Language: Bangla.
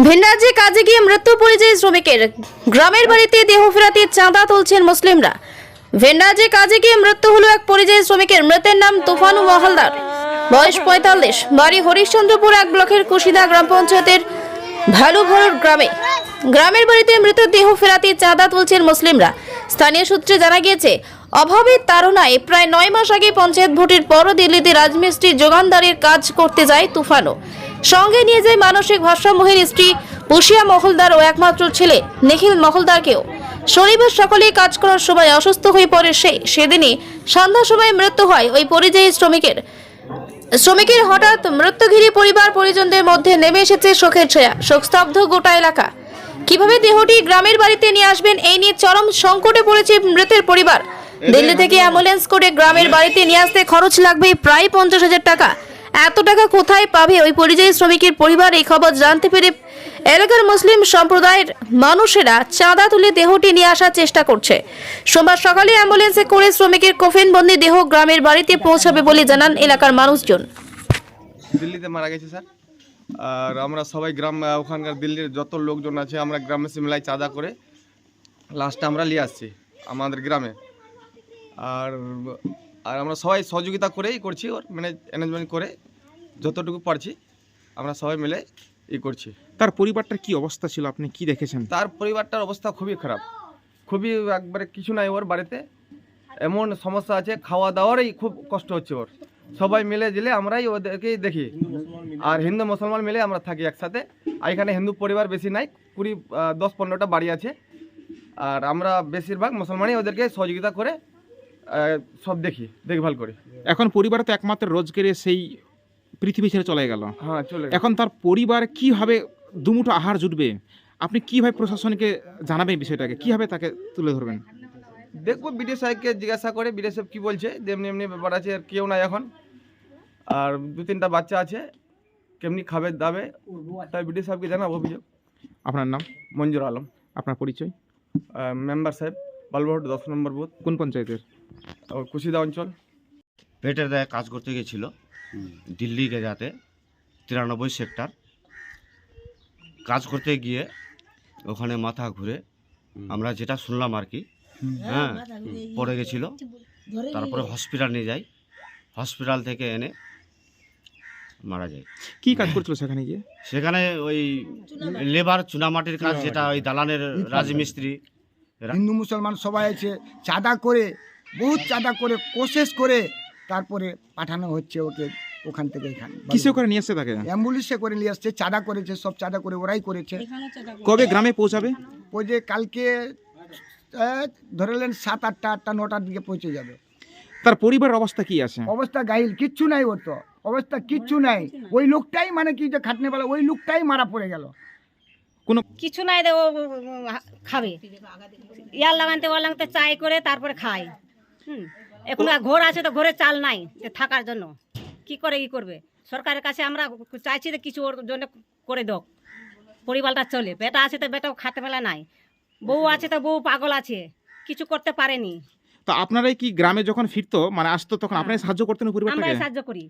ভিন কাজে গিয়ে মৃত্যু পরিযায়ী শ্রমিকের। গ্রামের বাড়িতে দেহ ফেরাতে চাঁদা তুলছেন মুসলিমরা। ভিন কাজে গিয়ে মৃত্যু হলো এক পরিযায়ী শ্রমিকের মৃতের নাম তুফানু মহালদার। বয়স পঁয়তাল্লিশ, বাড়ি হরিশ্চন্দ্রপুর এক ব্লকের কুশিদা গ্রাম পঞ্চায়েতের ভালুভরর গ্রামে। গ্রামের বাড়িতে মৃত দেহ ফেরাতে চাঁদা তুলছেন মুসলিমরা। স্থানীয় সূত্রে জানা গিয়েছে, অভাবের তাড়নায় প্রায় নয় মাস আগে পঞ্চায়েত ভোটের পর দিল্লিতে রাজমিস্ত্রির যোগানদারের কাজ করতে যায় তুফানও সঙ্গে নিয়ে যায় মানসিক ভারসাম্যহীন স্ত্রী পুষিয়া মহলদার ও একমাত্র ছেলে নিখিল মহলদারকেও। শনিবার সকালে কাজ করার সময় অসুস্থ হয়ে পড়ে সে। সেদিনই সন্ধ্যার সময় মৃত্যু হয় ওই পরিযায়ী শ্রমিকের। শ্রমিকের হঠাৎ মৃত্যু ঘিরে পরিবার পরিজনদের মধ্যে নেমে এসেছে শোকের ছায়া। শোকস্তব্ধ গোটা এলাকা। কীভাবে দেহটি গ্রামের বাড়িতে নিয়ে আসবেন এই নিয়ে চরম সংকটে পড়েছে মৃতের পরিবার। দিল্লি থেকে অ্যাম্বুলেন্স করে গ্রামের বাড়িতে নিয়ে আসতে খরচ লাগবে প্রায় পঞ্চাশ হাজার টাকা। এত টাকা কোথায় পাবে? ওই পরিযায়ী শ্রমিকের পরিবার এই খবর জানতে পেরে এলাকার মুসলিম সম্প্রদায়ের মানুষেরা চাঁদা তুলে দেহটি নিয়ে আসার চেষ্টা করছে। সোমবার সকালে অ্যাম্বুলেন্সে করে শ্রমিকের কোফিনবন্দি দেহ গ্রামের বাড়িতে পৌঁছাবে বলে জানান এলাকার মানুষজন। দিল্লিতে মারা গেছে, স্যার। আর আমরা সবাই গ্রাম ওখানকার দিল্লির যত লোকজন আছে, আমরা গ্রামে মিলাই চাঁদা করে লাস্টে আমরা নিয়ে আসছি আমাদের গ্রামে। আর আর আমরা সবাই সহযোগিতা করেই করছি ওর মানে ম্যানেজমেন্ট করে যতটুকু পারছি আমরা সবাই মিলে ই করছি। তার পরিবারটার কি অবস্থা ছিল? আপনি কি দেখেছেন? তার পরিবারটার অবস্থা খুবই খারাপ। খুবই একবারে কিছু নাই ওর বাড়িতে। এমন সমস্যা আছে খাওয়া দাওয়ারই খুব কষ্ট হচ্ছে ওর। সবাই মিলে দিলে আমরাই ওদেরকেই দেখি। আর হিন্দু মুসলমান মিলে আমরা থাকি একসাথে। আর এখানে হিন্দু পরিবার বেশি নাই কুড়ি দশ পনেরোটা বাড়ি আছে। আর আমরা বেশিরভাগ মুসলমানই ওদেরকে সহযোগিতা করে সব দেখি দেখভাল করি। এখন পরিবার তো একমাত্র রোজগারে সেই পৃথিবী ছেড়ে চলে গেল। হ্যাঁ চলে এখন তার পরিবার কীভাবে দুমুঠো আহার জুটবে? আপনি কীভাবে প্রশাসনকে জানাবেন বিষয়টাকে? কীভাবে তাকে তুলে ধরবেন? দেখব বিডিও সাহেবকে জিজ্ঞাসা করে বিডিও সাহেব কী বলছে যেমনি এমনি ব্যাপার আছে আর কেউ নাই এখন। আর দু তিনটা বাচ্চা আছে কেমনি খাবে দাবে তাই বিডিও সাহেবকে জানাব অভিযোগ। আপনার নাম? মঞ্জুর আলম। আপনার পরিচয়? মেম্বার সাহেব বালুরঘাট দশ নম্বর বুথ। কোন পঞ্চায়েতের? কুশিদা অঞ্চল। পেটের দায়ে কাজ করতে গেছিল দিল্লি গেজাতে তিরানব্বই সেক্টর। কাজ করতে গিয়ে ওখানে মাথা ঘুরে আমরা যেটা শুনলাম আর কি হ্যাঁ পড়ে গেছিল তারপরে হসপিটাল নিয়ে যাই। হসপিটাল থেকে এনে মারা যায়। কি কাজ করছিল সেখানে গিয়ে? সেখানে ওই লেবার চুনামাটির কাজ যেটা ওই দালানের রাজমিস্ত্রি হিন্দু মুসলমান সবাই আছে চাঁদা করে বহুত চাঁদা করে কোশেষ করে তারপরে পাঠানো হচ্ছে ওকে ওখান থেকে এখানে। কিসে করে নিয়ে এসছে তাকে? অ্যাম্বুলেন্সে করে নিয়ে আসছে চাঁদা করেছে সব চাঁদা করে ওরাই করেছে। কবে গ্রামে পৌঁছাবে? ওই যে কালকে আহ, ধরে নেন সাত আটটা আটটা নটার দিকে পৌঁছে যাবে। তার পরিবারের অবস্থা কি আছে? অবস্থা গাইল কিচ্ছু নাই ওর তো। অবস্থা কিচ্ছু নাই। ওই লোকটাই মানে কি যে খাটনে বেলা ওই লোকটাই মারা পড়ে গেল। কিছু নাই দে ও খাবে। ইয়ার লাগাতে ওয়ার লাগাতে চাই করে তারপরে খায়। হুম। এখন ঘর আছে তো ঘরে চাল নাই যে থাকার জন্য। কি করে কি করবে? সরকারের কাছে আমরা চাইছি যে কিছু ওর জন্য করে দোক। পরিবারটা চলে। বেটা আছে তো বেটাও খাতে মেলা নাই। বউ আছে তো বউ পাগল আছে। কিছু করতে পারেনি। তো আপনারাই কি গ্রামে যখন ফিরতো মানে আসতো তখন আপনারাই সাহায্য করতেন পরিবারটাকে? আমরাই সাহায্য করি।